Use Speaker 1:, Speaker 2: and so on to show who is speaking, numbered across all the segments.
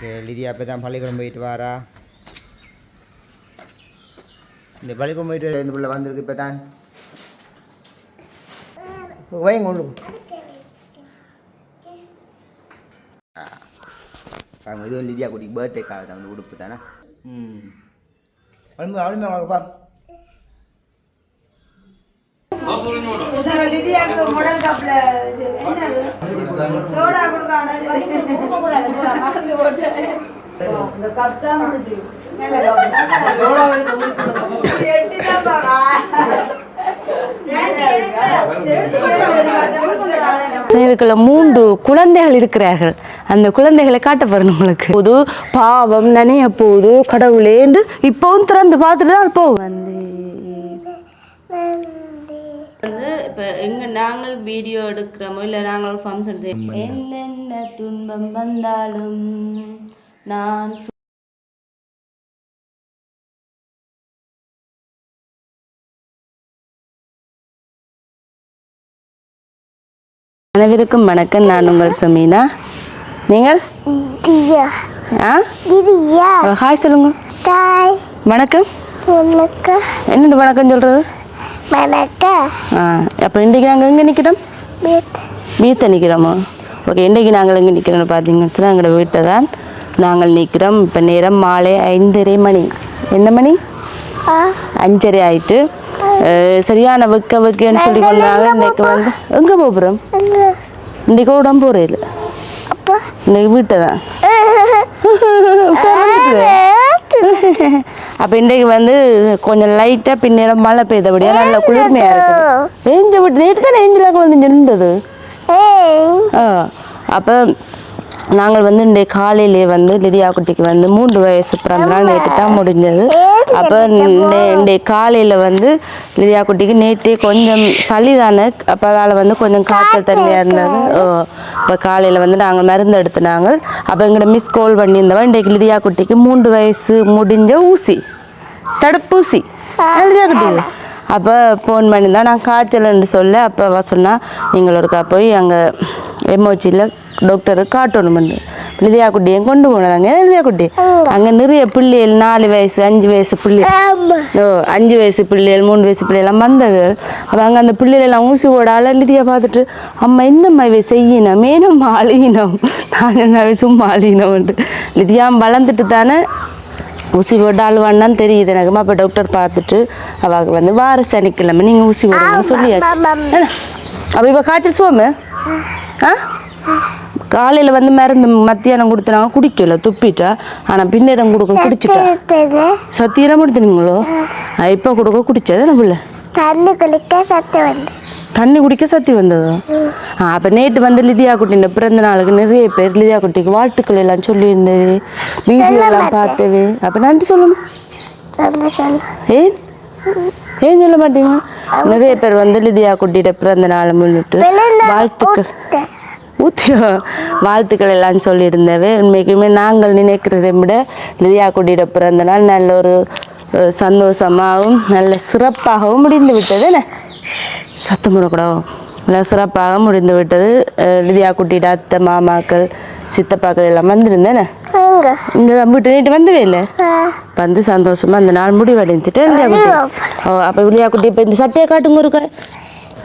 Speaker 1: Okay லிதியா அப்போ தான் பள்ளிக்கூடம் போயிட்டு வாரா. இந்த பள்ளிக்கூடம் போயிட்டு இந்த பிள்ளை வந்திருக்கு இப்போ தான். வைங்க உள்ளுக்கு. பாருங்க இது லிதியா குட்டிக்கு பர்த்டே காலத்தை வந்து உடுப்பு தானே? ம். அழும்பு அழும்பு வாங்கப்பா
Speaker 2: லிதியாக்கு முடல் என்னது? சோடா
Speaker 3: இதுக்குள்ள மூன்று குழந்தைகள் இருக்கிறார்கள். அந்த குழந்தைகளை காட்ட போறேன் உங்களுக்கு. போது பாவம் நனைய போகுது கடவுளேண்டு இப்பவும் திறந்து பார்த்துட்டு தான் போவோம். வந்து இப்போ எங்க நாங்கள் வீடியோ எடுக்கிறோமோ இல்லை நாங்கள் ஒரு ஃபங்க்ஷன் என்னென்ன துன்பம் வந்தாலும் நான் அனைவருக்கும் வணக்கம். நான் உங்கள் சமீனா. நீங்கள்? ஹாய் சொல்லுங்க. வணக்கம். வணக்கம். சொல்கிறது
Speaker 4: மணக்க
Speaker 3: ஆ அப்போ இன்றைக்கி நாங்கள் எங்கே நிற்கிறோம்
Speaker 4: வீட்
Speaker 3: வீட்டை நிற்கிறோமோ ஓகே இன்றைக்கி நாங்கள் எங்கே நிற்கிறோம்னு பார்த்தீங்கன்னு எங்களோட வீட்டை தான் நாங்கள் நிற்கிறோம் இப்போ நேரம் மாலை ஐந்தரை மணி. என்ன மணி? அஞ்சரை ஆயிட்டு. சரியான வைக்க வைக்கன்னு சொல்லி கொண்டாங்க. இன்றைக்கு வந்து எங்கே போகிறோம் இன்றைக்கு உடம்பு போகிறே இல்லை
Speaker 4: அப்பா.
Speaker 3: இன்றைக்கி வீட்டை தான். அப்போ இன்றைக்கு வந்து கொஞ்சம் லைட்டாக பின்னேரம் மழை பெய்தபடியாக நல்ல குளிர்மையாக இருக்குது. பேஞ்ச விட்டு நேற்று தான் நெஞ்சில் குழந்தை நின்றது? ஆ அப்போ நாங்கள் வந்து இன்றைய காலையிலே வந்து லிதியா குட்டிக்கு வந்து மூன்று வயசு பிறந்த நாள் நேற்று தான் முடிஞ்சது. அப்போ இன்றைய காலையில் வந்து லிதியா குட்டிக்கு நேற்றே கொஞ்சம் சளி தானே அப்போ அதால் வந்து கொஞ்சம் காய்ச்சல் தன்மையாக இருந்தது. ஓ. இப்போ காலையில் வந்து நாங்கள் மருந்து எடுத்துனாங்க. அப்போ எங்கள்ட மிஸ் கால் பண்ணியிருந்தவன் இன்றைக்கு லிதியா குட்டிக்கு மூன்று வயசு முடிஞ்ச ஊசி. தடுப்பூசி. லிதியா குட்டி. அப்போ ஃபோன் பண்ணியிருந்தா நான் காய்ச்சல்னு சொல்ல அப்போ சொன்னால் நீங்கள் ஒருக்கா போய் அங்கே எம்ஓச்சியில் டாக்டருக்கு காட்டணுமெண்டு லிதியா குட்டியை கொண்டு போனாங்க லிதியா குட்டி அங்கே நிறைய பிள்ளைகள் நாலு வயசு அஞ்சு வயசு பிள்ளைகள் ஓ அஞ்சு வயசு பிள்ளைகள் மூணு வயசு பிள்ளைகள்லாம் வந்தது அப்போ அங்கே அந்த பிள்ளைகளெல்லாம் ஊசி போடால லிதியா பார்த்துட்டு அம்மா என்னம்மா இவை செய்யணும் மேலும் அழியினோம் நான் என்ன சும்மா அழியினோம்ட்டு லிதியா வளர்ந்துட்டு தானே ஊசி போட்டு அழுவான்னு தெரியுது எனக்கு அப்போ டாக்டர் பார்த்துட்டு அவளுக்கு வந்து வார சனிக்கிழமை நீங்கள் ஊசி போடுங்கன்னு சொல்லியாச்சு? அப்போ இப்போ காய்ச்சல் சுவமே ஆ காலையில் வந்து மருந்து மத்தியானம் கொடுத்தனாங்க குடிக்கல துப்பிட்டா. ஆனால் பின்னேரம் கொடுக்க குடிச்சிட்டா.
Speaker 4: எடுத்தது.
Speaker 3: சத்தியெல்லாம் கொடுத்துனீங்களோ இப்போ கொடுக்க குடிச்சது பிள்ளை?
Speaker 4: தண்ணி குளிக்க சத்து வந்து
Speaker 3: தண்ணி குடிக்க சத்தி வந்தது? ஆ அப்போ நேற்று வந்து லிதியா குட்டின பிறந்த நாளுக்கு நிறைய பேர் லிதியா குட்டிக்கு வாழ்த்துக்கள் எல்லாம் சொல்லியிருந்தது. வீடியோ எல்லாம் பார்த்தவே அப்போ நன்றி சொல்லணும். ஏன்? ஏன் சொல்ல மாட்டீங்க? நிறைய பேர் வந்து லிதியா குட்டியிட பிறந்த நாள் முன்னிட்டு வாழ்த்துக்கள். ஊத்தியோ வாழ்த்துக்கள் எல்லாம் சொல்லியிருந்தவே உண்மைக்குமே நாங்கள் நினைக்கிறதை விட லிதியா குட்டியிட பிறந்த நாள் நல்ல ஒரு சந்தோஷமாகவும் நல்ல சிறப்பாகவும் முடிந்து விட்டது. என்ன? சத்தம் போடக்கூடாது? நல்ல சிறப்பாக முடிந்து விட்டது. லிதியா குட்டியிட அத்தை மாமாக்கள் சித்தப்பாக்கள் எல்லாம் வந்திருந்தேனே. இங்கே வீட்டு நீட்டு வந்தவே இல்லை. வந்து சந்தோஷமா அந்த நாள் முடிவடைஞ்சிட்டு குட்டி. ஓ அப்போ இல்லையா குட்டி இப்போ இந்த சட்டையை காட்டுங்க இருக்க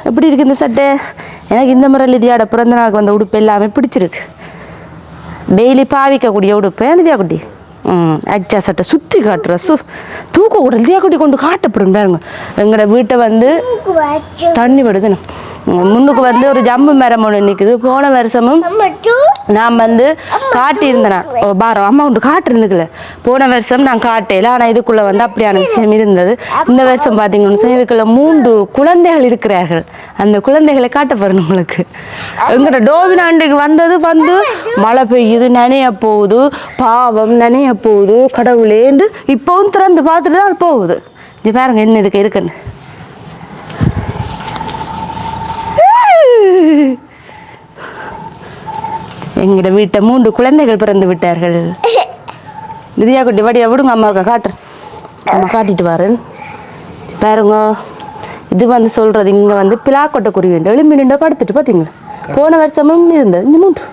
Speaker 3: எப்படி இருக்குது இந்த சட்டை? எனக்கு இந்த முறை லிதியாட பிறந்த நாளுக்கு வந்த உடுப்பு எல்லாமே பிடிச்சிருக்கு. டெய்லி பாவிக்கக்கூடிய உடுப்பு. லிதியா குட்டி ம் அச்சா சட்டை சுற்றி காட்டுற. சு தூக்க கூட லிதியா குட்டி கொண்டு காட்டப்படும் பாருங்க. எங்களோட வீட்டை வந்து தண்ணி விடுதுன்னு. முன்னுக்கு வந்து ஒரு ஜம்பு மரம் ஒன்று நிற்குது போன வருஷமும் நான் வந்து காட்டியிருந்தேன். ஓ, பாரம் அம்மா ஒன்று காட்டிருந்துக்கல. போன வருஷம் நான் காட்டையில ஆனால் இதுக்குள்ளே வந்து அப்படியான விஷயம் இருந்தது. இந்த வருஷம் பார்த்தீங்கன்னு சொன்னால் இதுக்குள்ளே மூன்று குழந்தைகள் இருக்கிறார்கள். அந்த குழந்தைகளை காட்ட போறேன் உங்களுக்கு. எங்கட டோவினாண்டுக்கு வந்தது வந்து மழை பெய்யுது நனைய போகுது பாவம் நனைய போகுது கடவுளேண்டு இப்போவும் திறந்து பார்த்துட்டு தான் போகுது. இது பாருங்க என்ன இதுக்கு இருக்குன்னு. எங்கட வீட்டை மூன்று குழந்தைகள் பிறந்து விட்டார்கள். திவ்யா குட்டி வடியா விடுங்க அம்மாவுக்கு காட்டுறேன். அம்மா காட்டிட்டு வரேன். பாருங்க. இது வந்து சொல்றது இங்க வந்து பிளாக்கொட்டை குருவி எலும்பி நின்று படுத்துட்டு பார்த்தீங்களா போன வருஷமும் இருந்தது இந்த மூன்று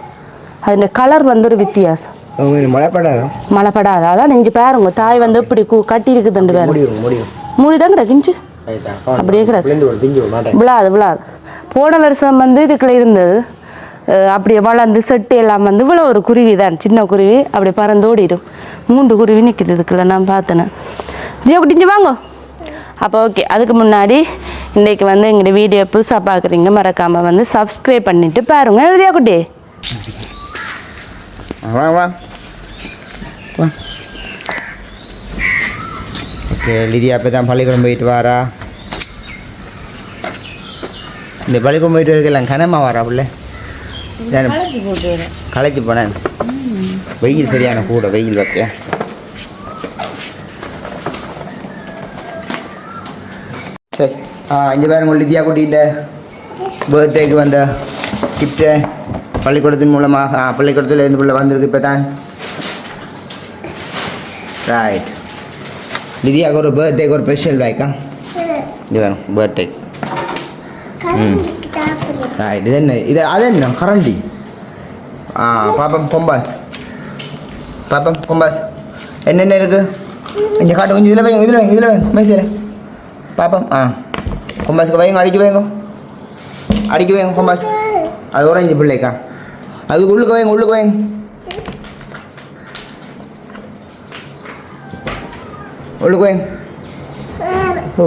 Speaker 3: அதில் கலர் வந்து ஒரு வித்தியாசம்.
Speaker 1: மழைப்படாதோ
Speaker 3: மழைப்படாத அதான் நெஞ்சு பாருங்க தாய் வந்து எப்படி கூ கட்டி இருக்குதுண்டு பாருங்க மூடி தான் கிடக்குஞ்சு
Speaker 1: ரைட்டா
Speaker 3: அப்படியே கிடக்கு. விழாது விழாது. போன வருஷம் வந்து இதுக்குள்ள இருந்தது. அப்படியே வளர்ந்து செட்டு எல்லாம் வந்து இவ்வளோ ஒரு குருவி தான். சின்ன குருவி அப்படியே பறந்து ஓடிடும். மூன்று குருவி நிற்கிது இதுக்குள்ள நான் பார்த்தேன். ஜியோ குட்டிஞ்சு வாங்க. அப்போ ஓகே அதுக்கு முன்னாடி இன்றைக்கு வந்து எங்களுடைய வீடியோ புதுசாக பார்க்குறீங்க மறக்காமல் வந்து சப்ஸ்கிரைப் பண்ணிவிட்டு பாருங்க. எழுதியா குட்டி?
Speaker 1: வா வா. வா. ஓகே லிதியா அப்போ தான் பள்ளிக்கூடம் போயிட்டு வாரா. இந்த பள்ளிக்கூடம் போயிட்டு இருக்கலாம் கனமாக வரா பிள்ளை? களைச்சி போனேன். வெயில் சரியான கூட வெயில் வைக்க சரி. ஆ இங்கே பாருங்க லிதியா குட்டிகிட்ட பர்த்டேக்கு வந்த கிஃப்ட்டு பள்ளிக்கூடத்தின் மூலமாக ஆ பள்ளிக்கூடத்தில் இருந்து பிள்ளை வந்திருக்கு இப்போ தான் ரைட் லிதியாவுக்கு ஒரு பர்த்டேக்கு ஒரு ஸ்பெஷல் பேக்கா இது வேணும் பர்த்டே ரைட் இது என்ன? இது அது என்ன? கரண்டி. ஆ பாப்பம் கொம்பாஸ் பாப்பம் கொம்பாஸ் என்னென்ன இருக்குது கொஞ்சம் காட்டு கொஞ்சம் இதில் வைங்க இதில் வைங்க இதில் வைங்க. மேசையில். பாப்பம். ஆ. கொம்பாஸுக்கு வைங்க அடிக்க வைங்க. அடிக்க வைங்க கொம்பாஸ் அது ஓரஞ்சு பிள்ளைக்கா. அதுக்கு உள்ளுக்கு வைங்க உள்ளுக்கு வைங்க. உள்ளுக்கு வைங்க.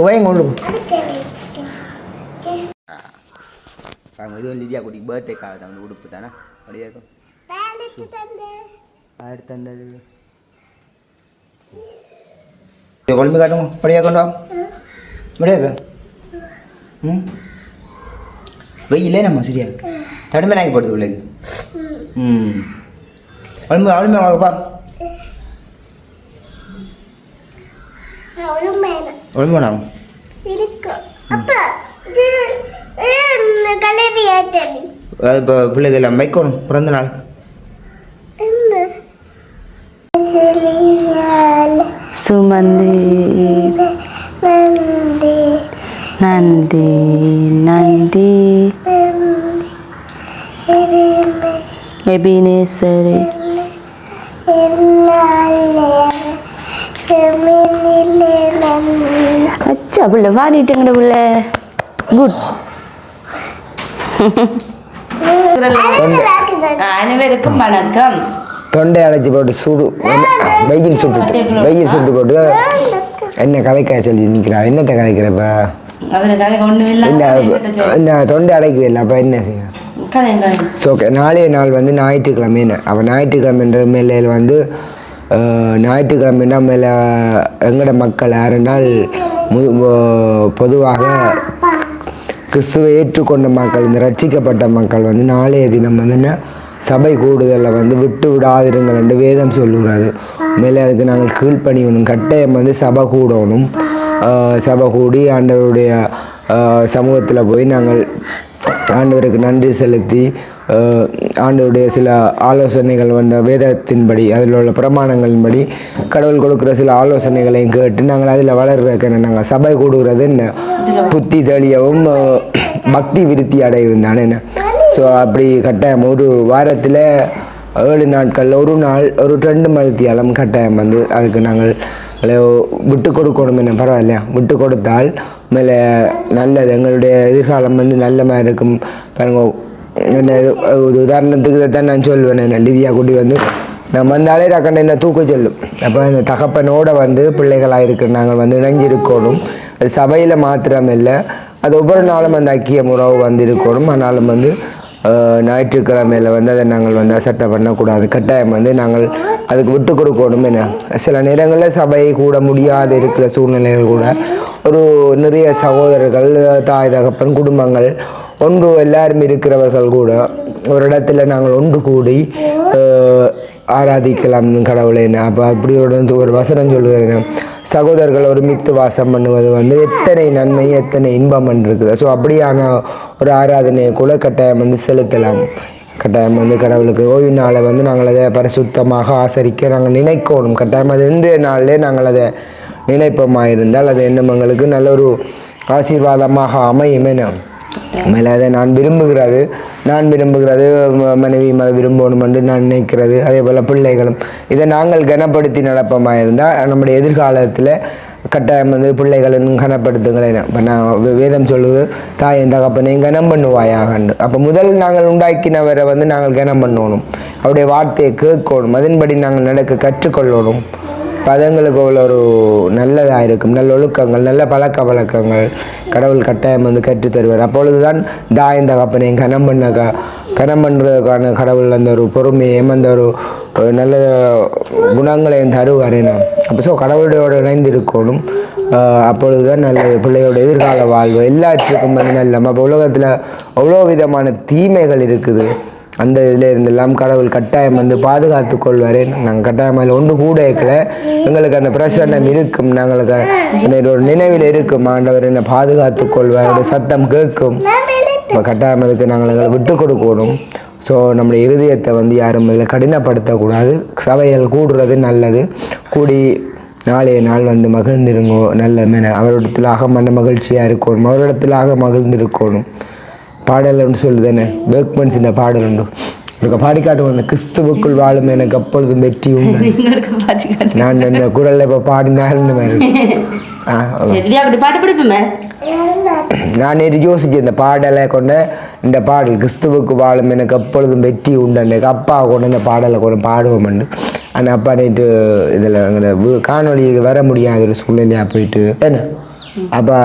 Speaker 1: வைங்க உள்ளுக்கு. பாருங்க இது லிதியா குட்டி பர்த்டேக்காக தான் உடுப்பு தானே? அப்படியே இருக்கும். யார் தந்தது. கொழும்பு காட்டுங்க அப்படியே கொண்டு வா. முடியாது ம்? வெயிலே நம்ம சரியா தடுமை நாய்க்கு போடுது பிள்ளைக்கு ம். கொழும்பு அவ்வளோ வாங்கப்பா கொழும்பு வேணாம் இப்போ பிள்ளைக்கு எல்லாம் வைக்கணும் பிறந்த நாள்.
Speaker 3: சுமந்தி. நன்றி நன்றி. எபினேசரி. அச்சா பிள்ளை பாடிட்டுங்கட பிள்ளை. குட் அனைவருக்கும் வணக்கம்.
Speaker 1: தொண்டை அடைச்சி போட்டு சூடு வெயில் சுட்டு வெயில் சுட்டு போட்டு. என்ன கலைக்க சொல்லி நிற்கிறா? என்னத்தை
Speaker 3: இல்லை
Speaker 1: இந்த தொண்டை அடைக்குது இல்லை அப்போ என்ன செய்ய?
Speaker 3: கதைங்க
Speaker 1: ஸோ நாளைய நாள் வந்து ஞாயிற்றுக்கிழமைன்னு அப்போ ஞாயிற்றுக்கிழமைன்ற மேலையில் வந்து ஞாயிற்றுக்கிழமைன்னா மேலே எங்கட மக்கள் யாருனால் பொதுவாக கிறிஸ்துவை ஏற்றுக்கொண்ட மக்கள் இந்த ரட்சிக்கப்பட்ட மக்கள் வந்து நாளைய தினம் வந்து என்ன? சபை கூடுதலில் வந்து விட்டு விடாதிருங்கள் என்று வேதம் சொல்லுகிறது. மேலே அதுக்கு நாங்கள் கீழ்ப்பணியணும் கட்டாயம் வந்து சபை கூடணும். சபை கூடி ஆண்டவருடைய சமூகத்தில் போய் நாங்கள் ஆண்டவருக்கு நன்றி செலுத்தி ஆண்டவருடைய சில ஆலோசனைகள் வந்த வேதத்தின்படி அதில் உள்ள பிரமாணங்களின்படி கடவுள் கொடுக்குற சில ஆலோசனைகளையும் கேட்டு நாங்கள் அதில் வளர்றதுக்கு நாங்கள் சபை கூடுகிறது என்ன? புத்தி தெளியவும் பக்தி விருத்தி அடையும் தானே என்ன? ஸோ அப்படி கட்டாயம் ஒரு வாரத்தில் ஏழு நாட்கள் ஒரு நாள் ஒரு ரெண்டு மணித்தியாலம் கட்டாயம் வந்து அதுக்கு நாங்கள் விட்டு கொடுக்கணும் என்ன பரவாயில்லையா விட்டு கொடுத்தால் மேலே நல்லது. எங்களுடைய எதிர்காலம் வந்து நல்ல மாதிரி இருக்கும். பாருங்க என்ன ஒரு உதாரணத்துக்கு தான் நான் சொல்லுவேன் என்ன லிதியா கூட்டி வந்து நான் வந்தாலே டக்கண்ட என்ன தூக்க சொல்லும். அப்போ அந்த தகப்பனோட வந்து பிள்ளைகளாக இருக்கிற நாங்கள் வந்து இணைஞ்சிருக்கணும். அது சபையில் மாத்திரம் இல்லை அது ஒவ்வொரு நாளும் அந்த ஐக்கிய உறவு வந்து இருக்கணும் ஆனாலும் வந்து ஞாயிற்றுக்கிழமையில் வந்து அதை நாங்கள் வந்து அசட்டை பண்ணக்கூடாது. கட்டாயம் வந்து நாங்கள் அதுக்கு விட்டு கொடுக்கணும் என்ன? சில நேரங்களில் சபை கூட முடியாத இருக்கிற சூழ்நிலைகள் கூட ஒரு நிறைய சகோதரர்கள் தாய் தகப்பன் குடும்பங்கள் ஒன்று எல்லாரும் இருக்கிறவர்கள் கூட ஒரு இடத்துல நாங்கள் ஒன்று கூடி ஆராதிக்கலாம் கடவுளை அப்போ அப்படி ஒரு ஒரு வசனம் சொல்லுகிறேன். சகோதரர்கள் ஒருமித்து வாசம் பண்ணுவது வந்து எத்தனை நன்மை எத்தனை இன்பம் இருக்குது ஸோ அப்படியான ஒரு ஆராதனையை கூட கட்டாயம் வந்து செலுத்தலாம். கட்டாயம் வந்து கடவுளுக்கு ஓய்வு நாளை வந்து நாங்கள் அதை பரிசுத்தமாக ஆசரிக்க நாங்கள் நினைக்கணும். கட்டாயம் அது இன்றைய நாளிலே நாங்கள் அதை நினைப்போமாக இருந்தால் அது இன்னும் எங்களுக்கு நல்ல ஒரு ஆசீர்வாதமாக அமையும் என. மேலே அதை நான் விரும்புகிறது. நான் விரும்புகிறது ம- மனைவி அதை விரும்பணும் என்று நான் நினைக்கிறது. அதே போல் பிள்ளைகளும். இதை நாங்கள் கனப்படுத்தி நடப்பமாக இருந்தால் நம்முடைய எதிர்காலத்தில் கட்டாயம் வந்து பிள்ளைகளும் கனப்படுத்துங்களேன் இப்போ நான் வேதம் சொல்லுது தாயின் தகப்பனையும் கனம் பண்ணுவாயாகண்டு அப்போ முதல் நாங்கள் உண்டாக்கினவரை வந்து நாங்கள் கனம் பண்ணணும் அவருடைய வார்த்தையை கேட்கணும். அதன்படி நாங்கள் நடக்க கற்றுக்கொள்ளணும். பதங்களுக்கு அவ்வளோ ஒரு நல்லதாக இருக்கும். நல்ல ஒழுக்கங்கள் நல்ல பழக்க வழக்கங்கள் கடவுள் கட்டாயம் வந்து கற்றுத் தருவார். அப்பொழுது தான் தாயந்த தகப்பனையும் கனம் பண்ண க கனம் பண்ணுறதுக்கான கடவுள் அந்த ஒரு பொறுமையையும் அந்த ஒரு நல்ல குணங்களையும் தருவார் என்ன அப்போ ஸோ கடவுளோடு இணைந்து இருக்கணும் அப்பொழுது தான் நல்ல பிள்ளையோட எதிர்கால வாழ்வு எல்லாற்றுக்கும் வந்து நல்ல. அப்போ உலகத்தில் அவ்வளோ விதமான தீமைகள் இருக்குது. அந்த இதில் இருந்தெல்லாம் கடவுள் கட்டாயம் வந்து பாதுகாத்து கொள்வார் நாங்கள் கட்டாயம் அதில் ஒன்று கூட இருக்கல எங்களுக்கு அந்த பிரசன்னம் இருக்கும். நாங்களுக்கு அந்த ஒரு நினைவில் இருக்கும். ஆண்டவர் என்னை பாதுகாத்து கொள்வார். சத்தம் கேட்கும். இப்போ கட்டாயம் அதுக்கு நாங்கள் எங்களை விட்டு கொடுக்கணும். ஸோ நம்முடைய இருதயத்தை வந்து யாரும் இதில் கடினப்படுத்தக்கூடாது. சபைகள் கூடுறது நல்லது. கூடி நாளைய நாள் வந்து மகிழ்ந்திருங்கோ. நல்ல மென அவரிடத்தில் மன மகிழ்ச்சியாக இருக்கணும். அவரிடத்தில் மகிழ்ந்திருக்கணும். பாடல் ஒன்று சொல்லுதானே பேக்மன்ஸின் பாடல் உண்டு எனக்கு பாடிக்காட்டு வந்த கிறிஸ்துவுக்குள் வாழும் எனக்கு அப்பொழுதும் வெற்றி உண்டு நான் என்ன குரல்ல இப்போ பாடினால் இந்த மாதிரி ஆ,
Speaker 3: சரி அப்படி பாட்டு படிப்போமே
Speaker 1: நான் நேற்று யோசிச்சேன் இந்த பாடலை கொண்ட இந்த பாடல் கிறிஸ்துவுக்கு வாழும் எனக்கு எப்பொழுதும் வெற்றி உண்டு எனக்கு அப்பா கொண்டு இந்த பாடலை கொண்டு பாடுவோம் ஆனால் அப்பா நேற்று இதில் எங்களோட காணொளிக்கு வர முடியாத ஒரு சூழ்நிலையாக போயிட்டு என்ன அப்பா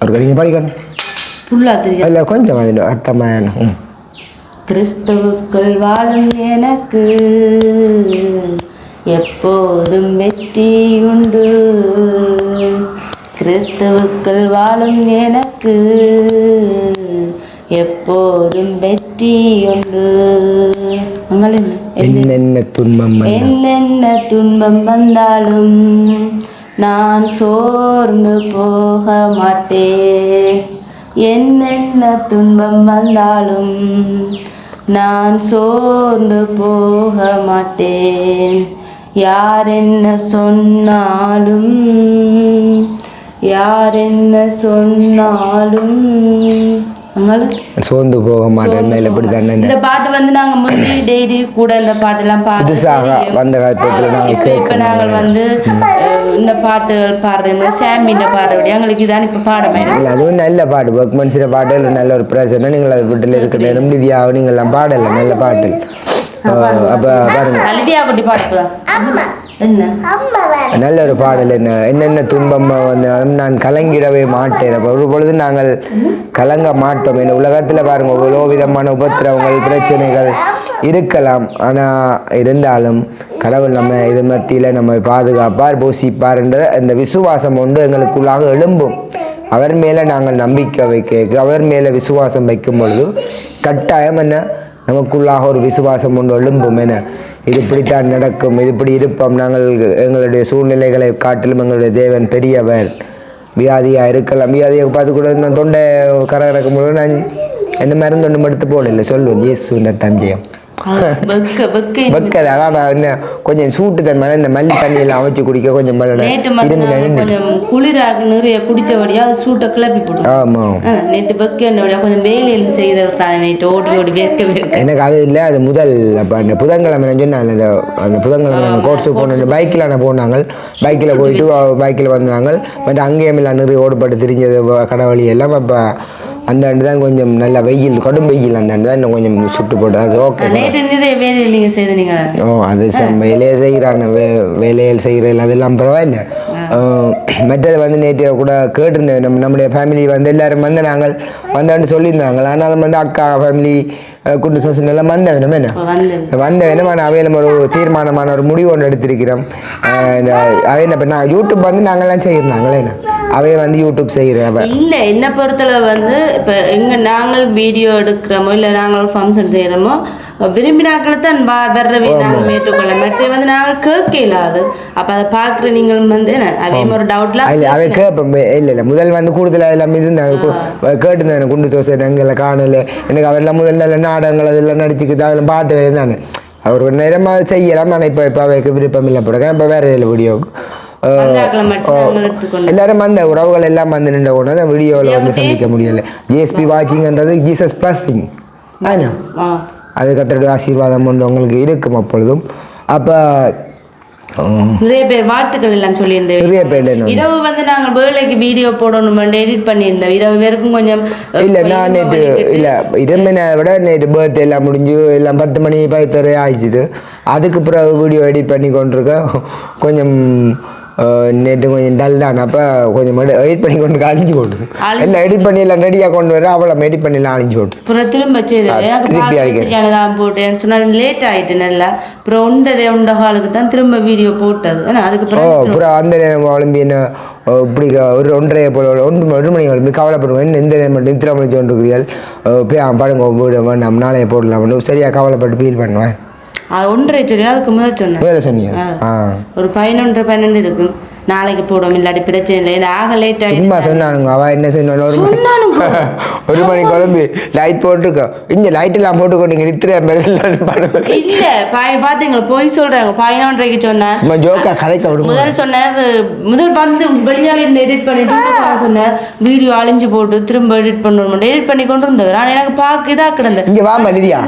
Speaker 1: ஒரு கடிங்க படிக்கணும்
Speaker 3: ஃபுல்லா தெரியும்
Speaker 1: அதில் கொஞ்சம் அது அர்த்தமான ம்.
Speaker 3: கிறிஸ்துவுக்குள் வாழும் எனக்கு எப்போதும் வெற்றி உண்டு. கிறிஸ்துவுக்குள் வாழும் எனக்கு எப்போதும் வெற்றி உண்டு?
Speaker 1: என்னென்ன துன்பம்
Speaker 3: என்னென்ன துன்பம் வந்தாலும் நான் சோர்ந்து போக மாட்டேன். என்னென்ன துன்பம் வந்தாலும் நான் சோர்ந்து போக மாட்டேன். யார் என்ன சொன்னாலும் யார் என்ன சொன்னாலும்
Speaker 1: சோர்ந்து போக மாட்டேன். மேலே இப்படி தானே
Speaker 3: இந்த பாட்டு வந்து நாங்க முந்தி டெய்லி கூட இந்த பாட்டெல்லாம் பாட்டு
Speaker 1: புதுசாக வந்த காலத்தில் நாங்கள்
Speaker 3: இப்ப நாங்கள் வந்து இந்த பாட்டுகள் பாடுறது சாமியின் பாடுறபடி எங்களுக்கு இதான் இப்ப பாடமே
Speaker 1: இல்லை அதுவும் நல்ல பாட்டு. ஒர்க்மென்ஸில் பாட்டு நல்ல ஒரு பிரச்சனை நீங்கள் அது வீட்டில் இருக்கிற நேரம் நிதியாக நீங்கள் எல்லாம் பாடலை. நல்ல பாட்டு. அப்போ பாருங்க. நல்ல ஒரு பாடல் என்ன? என்னென்ன துன்பம் வந்தாலும் நான் கலங்கிடவே மாட்டேன். அப்போ ஒரு பொழுது நாங்கள் கலங்க மாட்டோம். இந்த உலகத்தில் பாருங்க எவ்வளோ விதமான உபத்திரவங்கள் பிரச்சனைகள் இருக்கலாம். ஆனால் இருந்தாலும் கடவுள் நம்ம இது மத்தியில் நம்ம பாதுகாப்பார் போஷிப்பார் என்ற அந்த விசுவாசம் வந்து எங்களுக்குள்ளாக எழும்பும். அவர் மேலே நாங்கள் நம்பிக்கை வைக்க அவர் மேலே விசுவாசம் வைக்கும் பொழுது கட்டாயம் என்ன? நமக்குள்ளாக ஒரு விசுவாசம் ஒன்று எழும்பும். என இது இப்படித்தான் நடக்கும். இது இப்படி இருப்போம். நாங்கள் எங்களுடைய சூழ்நிலைகளை காட்டிலும் எங்களுடைய தேவன் பெரியவர். வியாதியாக இருக்கலாம். வியாதியை பார்த்து கூட நான் தொண்டை கரகரக்கும் பொழுது நான் என்ன மருந்து ஒன்றும் எடுத்து போடல சொல்லுவேன் இயேசுன்ற தஞ்சயம்
Speaker 3: வெக்க வெக்க
Speaker 1: வைக்கல. அதான் என்ன கொஞ்சம் சூட்டு தன்மை இந்த மல்லி தண்ணியெல்லாம் அமைச்சு குடிக்க கொஞ்சம்
Speaker 3: கொஞ்சம் குளிராக நிறைய குடிச்சபடியா அது சூட்டை கிளப்பி போட்டு
Speaker 1: ஆமாம்
Speaker 3: நேற்று வெக்க என்னோட கொஞ்சம் வேலையில் செய்தவர் தானே நேற்று ஓடி ஓடி வேர்க்க வேர்க்க.
Speaker 1: எனக்கு அது இல்லை அது முதல் அப்போ அந்த புதன்கிழமை நான் சொன்னேன் அந்த அந்த புதன்கிழமை நாங்கள் கோர்ஸுக்கு போனோம். பைக்கில் நான் போனாங்க. பைக்கில் போயிட்டு பைக்கில் வந்தாங்க. பட் அங்கேயும் எல்லாம் நிறைய ஓடுபட்டு திரிஞ்சது கடவழி எல்லாம் அப்போ அந்த ஆண்டு தான் கொஞ்சம் நல்ல வெயில் கடும் வெயில் அந்த ஆண்டு தான் இன்னும் கொஞ்சம் சுட்டு போட்டு அது ஓகே ஓ அது வேலையை செய்கிறான வே வேலையில் செய்கிறதில் அதெல்லாம் பரவாயில்ல. மற்றது வந்து நேற்று கூட கேட்டிருந்தேன். நம்ம நம்முடைய ஃபேமிலி வந்து எல்லாரும் வந்து நாங்கள் வந்தான்னு சொல்லியிருந்தாங்க. ஆனாலும் வந்து அக்கா ஃபேமிலி குண்டு சோசன் எல்லாம் வந்தவனும் என்ன?
Speaker 3: வந்து.
Speaker 1: வந்தவனும் ஆனால் அவையில் ஒரு தீர்மானமான ஒரு முடிவு ஒன்று எடுத்திருக்கிறோம். இந்த அவையில் இப்போ நான் யூடியூப் வந்து நாங்கள்லாம் செய்கிறாங்களே என்ன? அவையை வந்து யூடியூப் செய்கிறேன் அவ.
Speaker 3: இல்ல என்ன பொறுத்தளவு வந்து இப்ப எங்க நாங்கள் வீடியோ எடுக்கிறோமோ இல்ல நாங்கள் ஃபங்க்ஷன் செய்யறோமோ விரும்பினாக்களை தான் வா வர்றவை நாங்கள் மேட்டுக்கொள்ள மற்ற வந்து நாங்கள் கேட்க இல்லாது அப்ப அதை பாக்குற நீங்கள் வந்து அவையும் ஒரு டவுட்ல
Speaker 1: இல்லை அவை கேட்பேன் இல்லை இல்லை. முதல் வந்து கூடுதலாக எல்லாம் இருந்தாங்க. கேட்டுருந்தேன் குண்டு தோசை எங்களை காணல. எனக்கு அவரெல்லாம் முதல் நல்ல நாடகங்கள் அதெல்லாம் நடிச்சுக்கிட்டு அதெல்லாம் பார்த்து வேறு அவர் ஒரு நேரமாக செய்யலாம். ஆனால் இப்போ இப்போ அவைக்கு விருப்பம் இல்லை போடுங்க இப்போ வேறு இதில் வீடியோவுக்கு எல்லாரும் வந்த உறவுகள் எல்லாம் வந்து நின்ற உடனே அந்த வீடியோவில் வந்து சந்திக்க முடியல. ஜிஎஸ்பி வாட்சிங்ன்றது ஜீசஸ் பிளஸிங் ஆனா அது கத்தருடைய ஆசீர்வாதம் ஒன்று உங்களுக்கு இருக்கும் அப்பொழுதும். அப்போ
Speaker 3: நிறைய பேர் வாழ்த்துக்கள் எல்லாம் சொல்லியிருந்தேன்.
Speaker 1: நிறைய பேர்
Speaker 3: இரவு வந்து நாங்கள் வேலைக்கு வீடியோ போடணும் எடிட் பண்ணியிருந்தோம். இரவு பேருக்கும் கொஞ்சம்
Speaker 1: இல்லை நான் நேற்று. இல்லை இரும்பினை விட நேற்று பர்த்டே எல்லாம் முடிஞ்சு எல்லாம் பத்து மணி பத்தரை ஆயிடுச்சு. அதுக்கு பிறகு வீடியோ எடிட் பண்ணி கொண்டிருக்கேன் கொஞ்சம் நேற்று கொஞ்சம் டல் தான் அப்போ கொஞ்சம் எடிட் பண்ணி கொண்டு அழிஞ்சு போட்டுது. எல்லாம் எடிட் பண்ணி ரெடியாக கொண்டு வர அவளை எடிட் பண்ணி எல்லாம் அழிஞ்சு போட்டுது.
Speaker 3: அப்புறம் திரும்ப
Speaker 1: திருப்பி.
Speaker 3: சரியானதான் போட்டேன் சொன்னால் லேட் ஆயிட்டு நல்லா. அப்புறம் ஒன்றரை ஒன்ற ஹாலுக்கு தான் திரும்ப வீடியோ போட்டது. ஏன்னா அதுக்கு
Speaker 1: ஓ அப்புறம் அந்த நேரம் ஒலிம்பி என்ன இப்படி ஒரு ஒன்றரை போல ஒன்று ஒரு மணி ஒலிம்பி கவலைப்படுவேன் என்ன இந்த நேரம் இத்திர மணி தோன்றுகிறீர்கள் போய் படுங்க வீடு வேண்டாம் நாளைய போடலாம் சரியாக கவலைப்பட்டு ஃபீல் பண்ணுவேன்.
Speaker 3: ஒன்றரை சொல்லி அதுக்கு முதல் சொன்னேன். ஒரு பதினொன்று பன்னெண்டு இருக்கும். நாளைக்கு போடுவோம் இல்லாட்டி பிரச்சனை இல்லை. ஆக லேட்
Speaker 1: சும்மா சொன்னானுங்க அவ என்ன சொன்னாலும் ஒரு மணி குழம்பு லைட் போட்டுருக்க இங்க லைட் எல்லாம் போட்டுக்கோ நீங்க நித்திர
Speaker 3: இல்ல பாய் பாத்தீங்களா போய் சொல்றாங்க. பதினொன்றரைக்கு சொன்னேன்
Speaker 1: சும்மா ஜோக்கா கதைக்க விடுங்க.
Speaker 3: முதல் சொன்னார் முதல் வந்து வெளியால இருந்து எடிட் பண்ணிட்டு சொன்னேன் வீடியோ அழிஞ்சு போட்டு திரும்ப எடிட் பண்ணணும் எடிட் பண்ணி கொண்டு இருந்தவர் ஆனால் எனக்கு பார்க்க இதா கிடந்தேன்
Speaker 1: இங்க வாமா நிதியா.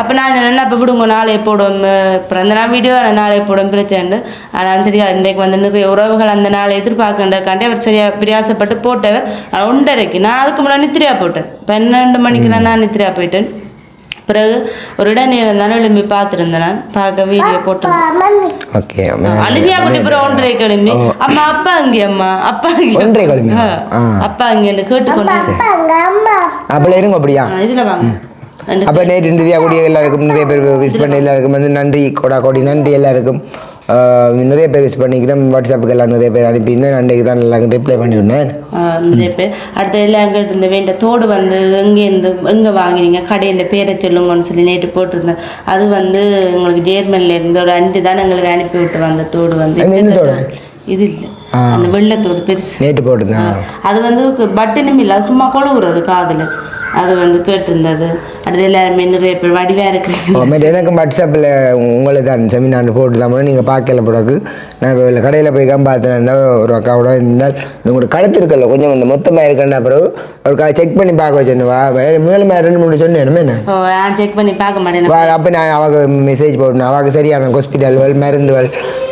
Speaker 3: அப்ப நான் என்ன அப்ப விடுங்க நாளைய போடுவோம் அஹ் பிறந்த நாள் வீடியோ நாளைய போடுவோம் பிரச்சனை ஆனால் தெரியாது இன்றைக்கு வந்து நிறைய உறவுகள் அந்த நாளை எதிர்பார்க்கின்றக்காண்டி அவர் சரியா பிரியாசப்பட்டு போட்டவர். ஆனா ஒன்றரைக்கு நான் அதுக்கு முன்னாடி நித்திரியா போட்டேன் பன்னெண்டு மணிக்கு நான் நித்திரியா போயிட்டேன். பிறகு ஒரு இடைநேரம் தானே எழும்பி பார்த்துருந்தேன் நான். பார்க்க வீடியோ
Speaker 1: ஓகே
Speaker 3: அழுதியா குட்டி பிறகு ஒன்றரை கிளம்பி. அம்மா அப்பா அங்கே அம்மா. அப்பா அங்கே
Speaker 1: ஒன்றரை கிளம்பி?
Speaker 3: அப்பா அங்கே
Speaker 4: அம்மா.
Speaker 1: அப்பல இருங்க அப்படியா?
Speaker 3: இதுல வாங்க.
Speaker 1: அப்போ நேற்று நிதியா கூடிய எல்லாருக்கும் நிறைய பேர் விஷ் பண்ண எல்லாருக்கும் வந்து நன்றி கோடா கோடி நன்றி எல்லாருக்கும். நிறைய பேர் விஷ் பண்ணிக்கிறேன். வாட்ஸ்அப்புக்கு எல்லாம் நிறைய பேர் அனுப்பியிருந்தேன். நன்றைக்கு தான் எல்லாருக்கும் ரிப்ளை
Speaker 3: ஆ, நிறைய பேர். அடுத்து எல்லாம் இந்த வேண்ட தோடு வந்து எங்கேருந்து எங்கே வாங்கினீங்க கடையின் பேரை சொல்லுங்கன்னு சொல்லி நேற்று போட்டிருந்தேன். அது வந்து உங்களுக்கு ஜேர்மன்ல இருந்து ஒரு அண்டு தான் எங்களுக்கு அனுப்பி விட்டு வந்த தோடு வந்து? இது இல்லை. அந்த வெள்ளத்தோடு பெருசு.
Speaker 1: நேற்று போட்டுருந்தேன்.
Speaker 3: அது வந்து பட்டனும் இல்லை. சும்மா கொழுவுறது காதில். அது வந்து கேட்டிருந்தது. அடுத்து எல்லாருமே நிறைய பேர் வடிவா இருக்கிறீங்க.
Speaker 1: எனக்கு வாட்ஸ்அப்பில் உங்களுக்கு தான் செமினார் போட்டு தான் நீங்கள் பார்க்கல பிறகு நான் இப்போ கடையில் போய் தான் பார்த்தேன்னா ஒரு அக்காவோட இருந்தால் உங்களுக்கு கழுத்து இருக்கல கொஞ்சம் இந்த மொத்தமாக இருக்கேன்னா பிறகு ஒரு செக் பண்ணி பார்க்க வச்சேன் வா முதல்ல மாதிரி ரெண்டு மூணு சொன்னேன். என்ன
Speaker 3: செக் பண்ணி பார்க்க மாட்டேன்.
Speaker 1: வா அப்போ நான் அவங்க மெசேஜ் போடணும். அவங்க சரியான ஹாஸ்பிட்டல்கள் மருந்துகள்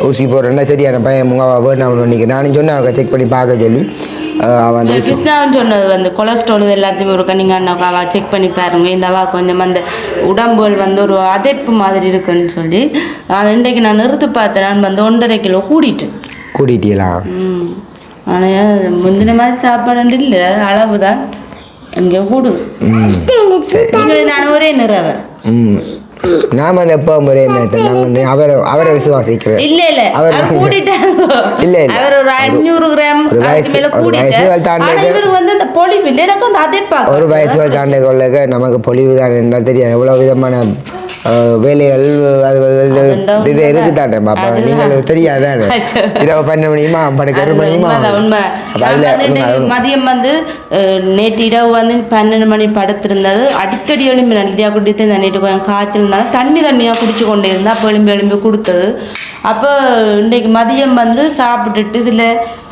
Speaker 1: ஊசி போடுறேன்னா சரியான பையன் உங்கள் வேணும் நினைக்கிறேன் நானும் சொன்னேன் அவங்க செக் பண்ணி பார்க்க சொல்லி. அவன் அந்த
Speaker 3: கிருஷ்ணாவும் சொன்னது வந்து கொலஸ்ட்ரால் இது எல்லாத்தையும் ஒரு நீங்கள் அண்ணாவா செக் பண்ணி பாருங்க. இந்தவா கொஞ்சம் அந்த உடம்புகள் வந்து ஒரு அதெப்பு மாதிரி இருக்குன்னு சொல்லி நான் இன்றைக்கு நான் நிறுத்து பார்த்தேன். நான் வந்து ஒன்றரை கிலோ கூடிட்டேன்.
Speaker 1: கூட்டிட்டீங்களா
Speaker 3: ம். ஆனால் முந்தின மாதிரி சாப்பாடு இல்லை. அளவு தான் இங்கே கூடுது. நான் ஒரே நிறவன்.
Speaker 1: ம். நாம அந்த எப்போ மாதிரி நாங்கள் அவரை அவரை விசுவாசிக்கிறேன்
Speaker 3: இல்ல இல்ல.
Speaker 1: அவர் இல்ல, இல்ல.
Speaker 3: அவர் ஒரு அஞ்சூறு கிராம்
Speaker 1: ஒரு வயசு- வயசு தாண்டி
Speaker 3: வந்து அந்த பொலிவு எனக்கு அந்த அதே
Speaker 1: ஒரு வயசு தாண்ட கொள்ளக்க நமக்கு பொலிவு தான் என்றால் தெரியாது. எவ்வளோ விதமான வேலைகள் அது இது இருக்கு தானே அப்போ
Speaker 3: அதுதான்.
Speaker 1: நீங்கள் தெரியாதானே. இரவு பன்னெண்டு மணியுமா படுக்க ஒரு மணியுமா
Speaker 3: மதியம் வந்து நேற்று இரவு வந்து பன்னெண்டு மணி படுத்திருந்தது. அடிக்கடி எழும்பி நல்தியாக குடித்து இந்த நேற்று கொஞ்சம் காய்ச்சல் இருந்தாலும் தண்ணி தண்ணியாக குடிச்சு கொண்டே இருந்தால் அப்போ எழும்பி கொடுத்தது. அப்போ இன்றைக்கு மதியம் வந்து சாப்பிட்டுட்டு இதில்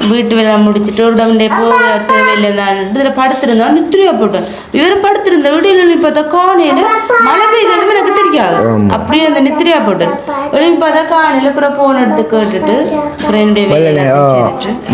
Speaker 3: வீட்டு வேலை முடிச்சுட்டு ஒரு டவுண்டே போக தேவையில்லை நான் இதில் படுத்திருந்தோம் நித்திரியா போட்டேன். இவரும் படுத்திருந்த விடியல் பார்த்தா காணையில் மழை பெய்ததுமே எனக்கு தெரியாது. அப்படியே அந்த நித்திரியா போட்டேன். எழுப்பி பார்த்தா காணையில் அப்புறம் ஃபோன் எடுத்து கேட்டுட்டு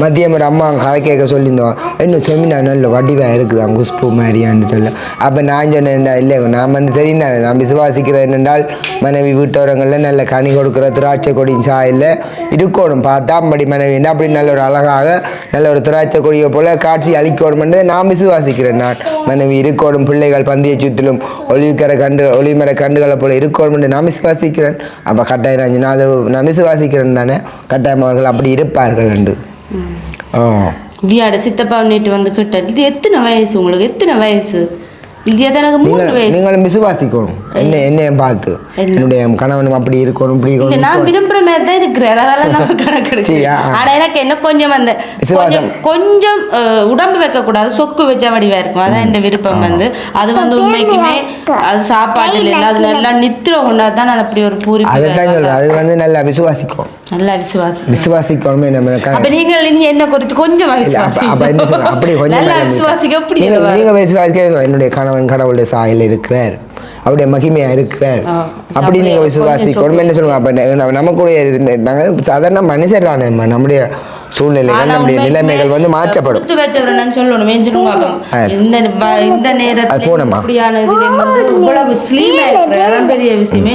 Speaker 1: மதியம் ஒரு அம்மா கதை கேட்க சொல்லியிருந்தோம் இன்னும் செமினா நல்ல வடிவாக இருக்குது குஷ்பு மாதிரியான்னு சொல்ல. அப்போ நான் சொன்னேன் இல்லை நான் வந்து தெரியும் நான் விசுவாசிக்கிறேன் என்னென்றால் மனைவி வீட்டோரங்களில் நல்ல கனி கொடுக்குற திராட்சை கொடியின் சாயில் இருக்கணும். பார்த்தா அப்படி மனைவி என்ன அப்படி நல்ல ஒரு அழகாக நல்ல ஒரு திராட்சை கொடியை போல காட்சி அளிக்கணும் நான் விசுவாசிக்கிறேன் நான். மனைவி இருக்கணும். பிள்ளைகள் பந்தியை சுற்றிலும் ஒளிவுக்கரை கண்டு ஒளிமர கண்டுகளை போல இருக்கணும் நான் விசுவாசிக்கிறேன். அப்போ கட்டாயம் நான் சொன்னேன், அது நான் விசுவாசிக்கிறேன் தானே? கட்டாயம் அவர்கள் அப்படி இருப்பார்கள் என்று. ஓ
Speaker 3: வியாட சித்தப்பா நேற்று வந்து கேட்டார் இது எத்தனை வயசு உங்களுக்கு? எத்தனை வயசு?
Speaker 1: நீங்களும் விசுவாசிக்கணும். என்ன என்னையும் பார்த்து.
Speaker 3: என்ன?
Speaker 1: என்னுடைய கணவனும் அப்படி இருக்கணும் இப்படி இருக்கணும்
Speaker 3: நான் விரும்புற மாதிரி தான் இருக்கிறேன். அதெல்லாம் கணக்கெடுக்க
Speaker 1: சரியா?
Speaker 3: ஆனா எனக்கு என்ன கொஞ்சம் அந்த. கொஞ்சம் கொஞ்சம் அஹ், உடம்பு வைக்க கூடாது சொக்கு வச்ச வடிவா இருக்கும் அதான் என் விருப்பம் வந்து. அது வந்து உண்மைக்குமே அது சாப்பாட்டுல இல்ல அது நல்லா நித்திர கொண்டா தான் நான் அப்படி ஒரு பூரி
Speaker 1: அதைத்தான் சொல்றேன். அது வந்து நல்லா விசுவாசிக்கும்.
Speaker 3: நல்லா விசுவாசம்
Speaker 1: விசுவாசிக்கணுமே நம்ம க-
Speaker 3: அப்ப நீங்கள் இனி என்ன குறித்து கொஞ்சமா விசுவாசி
Speaker 1: அப்ப என்ன அப்படி கொஞ்சம்
Speaker 3: நல்லா
Speaker 1: மேல
Speaker 3: விசுவாசிக்க அப்படி
Speaker 1: நீங்க
Speaker 3: இல்லவா?
Speaker 1: நீங்க விசுவாசிக்க என்னுடைய கணவன் கடவுளுடைய சாயல் இருக்கிறார் அவருடைய மகிமையா இருக்கிறார். அப்படி நீங்க விசுவாசிக்கணும் என்ன சொல்லுவாங்க அப்ப நமக்குடைய நாங்க சாதாரண மனுஷர் தானே நம்முடைய சூழ்நிலைகள் நம்முடைய நிலைமைகள் வந்து மாற்றப்படும்
Speaker 3: சொல்லணும் சொல்லுங்க. இந்த இந்த நேரத்துல
Speaker 1: போனோமா?
Speaker 3: பெரிய விஷயம்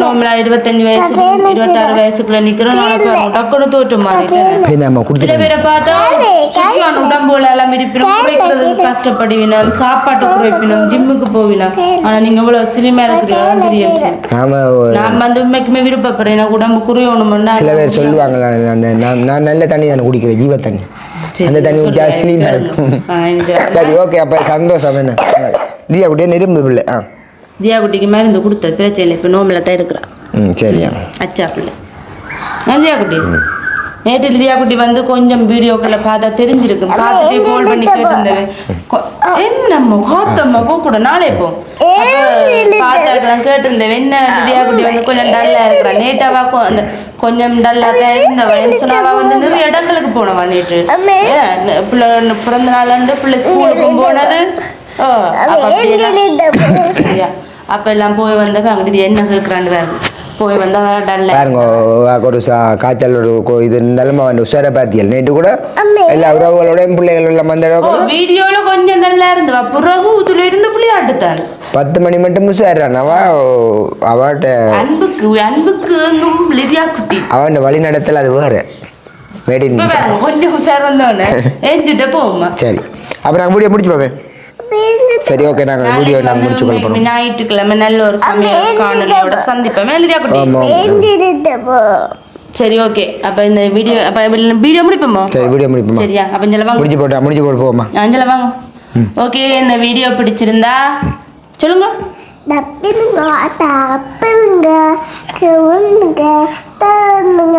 Speaker 3: நார்மலா இருபத்தஞ்சு வயசு இருபத்தாறு வயசுக்குள்ள நிக்கிறோம் நான் பாருங்க டக்குனு தோற்று மாறிட்டேன் சில பேரை பார்த்தா சுற்றியான உடம்புல எல்லாம் இருப்பினும் குறைக்கிறதுக்கு கஷ்டப்படுவினோம் சாப்பாட்டு குறைப்பினோம் ஜிம்முக்கு போவினோம் ஆனா நீங்க இவ்வளவு சிலிமா இருக்கிறீங்க பெரிய விஷயம் நான் வந்து உண்மைக்குமே விருப்பப்படுறேன் எனக்கு உடம்பு குறையணும்னா
Speaker 1: சில பேர் சொல்லுவாங்க நான் அந்த நான் நான் நல்ல தண்ணி தானே குடிக்கிறேன் ஜீவ தண்ணி அந்த தண்ணி குடிச்சா ஸ்லீமா இருக்கும்.
Speaker 3: சரி
Speaker 1: ஓகே அப்ப சந்தோஷம் என்ன லீயா குட்டியே நெரும்பு பிள்ளை ஆ
Speaker 3: தியா குட்டிக்கு மருந்து கொடுத்தது பிரச்சனை இல்லை இப்போ நோம்பில் தான் இருக்கிறான்
Speaker 1: ம் சரியா.
Speaker 3: அச்சா பிள்ளை. ஆ, தியா குட்டி நேற்று தியா குட்டி வந்து கொஞ்சம் வீடியோக்களை பார்த்தா தெரிஞ்சிருக்கு. பார்த்துட்டு கால் பண்ணி கேட்டிருந்தவன் என்னம்மா காத்தம்மா போக கூட நாளே போ. பார்த்தாக்கலாம் கேட்டிருந்தவன் என்ன தியா குட்டி வந்து கொஞ்சம் டல்லா இருக்கிறான் நேட்டாவா அந்த கொஞ்சம் டல்லா தான் இருந்தவன் சொன்னாவா வந்து நிறைய இடங்களுக்கு போனவா நேற்று. பிள்ளை பிறந்த நாளாண்டு பிள்ளை ஸ்கூலுக்கும் போனது. ஓ அப்ப அப்படியெல்லாம் சரியா. அப்ப எல்லாம் போய் வந்தப்ப அங்கிட்டு இது என்ன கேட்குறான்னு வேறு போய் வந்தா டல்ல
Speaker 1: பாருங்க ஒரு சா- காய்ச்சல் ஒரு கொ- இது இருந்தாலும் அவன் உஷார பாத்தியல். நேற்று கூட எல்லா உறவுகளோடையும் பிள்ளைகள் எல்லாம் வந்த
Speaker 3: வீடியோல கொஞ்சம் நல்லா இருந்தவா. பிறகு இதுல இருந்து விளையாட்டுத்தான்
Speaker 1: பத்து மணி மட்டும் உஷாரான்? அவ அவட்ட.
Speaker 3: அன்புக்கு அன்புக்கு எங்கும் லிதியா குட்டி.
Speaker 1: அவன் வழி நடத்தல் அது வேற.
Speaker 3: பாருங்க கொஞ்சம் உஷார் வந்தவொடனே. ஏஞ்சிட்ட போகுமா
Speaker 1: சரி. அப்போ நாங்கள் வீடியோ முடிச்சு போவேன் சரி ஓகே நாங்கள் வீடியோ நாங்கள் முடிச்சு கொள்ள போகிறோம்
Speaker 3: ஞாயிற்றுக்கிழமை நல்ல ஒரு சமையல் காணொலியோட சந்திப்போம். லிதியா குட்டி. சரி ஓகே அப்ப இந்த வீடியோ அப்ப வீடியோ முடிப்போமா?
Speaker 1: சரி வீடியோ முடிப்போமா?
Speaker 3: சரியா அப்ப இஞ்சல வாங்க.
Speaker 1: முடிச்சு போட்டா முடிச்சு போட்டு போவோமா?
Speaker 3: அஞ்சல வாங்க. ஓகே இந்த வீடியோ பிடிச்சிருந்தா சொல்லுங்க.
Speaker 4: தப்பினுங்க தப்புங்க கவுனுங்க தருணுங்க